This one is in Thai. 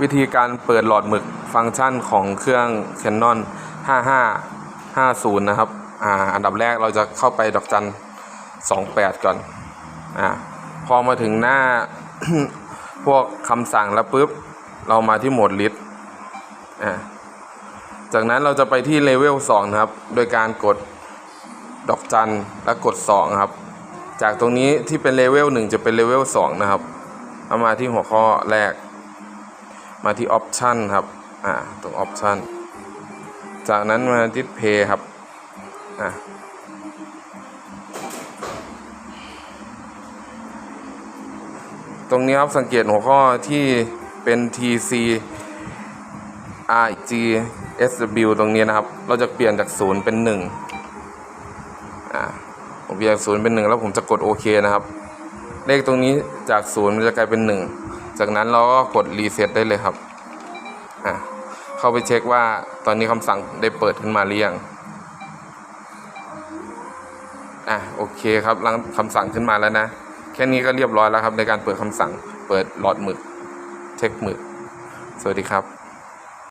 วิธีการเปิดหลอดหมึกฟังก์ชันของเครื่อง Canon 5550 นะครับอ่าอันดับแรกเราจะเข้าไปดอกจัน 28 ก่อนอ่าพอมาถึงหน้า พวกคำสั่งแล้วปุ๊บ เรามาที่โหมดลิสต์อ่าจากนั้นเราจะไปที่เลเวล2นะครับ โดยการกดดอกจันแล้วกด2ครับ จากตรงนี้ที่เป็นเลเวล1จะเป็นเลเวล2นะครับเอามาที่หัวข้อแรก มาที่ออปชันครับอ่าตรงออปชันจากนั้นมาที่เพย์ครับอ่าตรงนี้ครับสังเกตหัวข้อที่เป็น TC RG SW ตรงนี้นะครับ เราจะเปลี่ยนจากศูนย์เป็นหนึ่งอ่าผมเปลี่ยนจากศูนย์เป็นหนึ่งแล้วผมจะกดโอเคนะครับ เลขตรงนี้จากศูนย์มันจะกลายเป็นหนึ่ง จากนั้นเราก็กดรีเซ็ตได้เลยครับอะเข้าไปเช็คว่าตอนนี้คำสั่งได้เปิดขึ้นมาหรือยังอะโอเคครับรังคำสั่งขึ้นมาแล้วนะ แค่นี้ก็เรียบร้อยแล้วครับในการเปิดคำสั่งเปิดหลอดหมึก เช็คหมึก สวัสดีครับ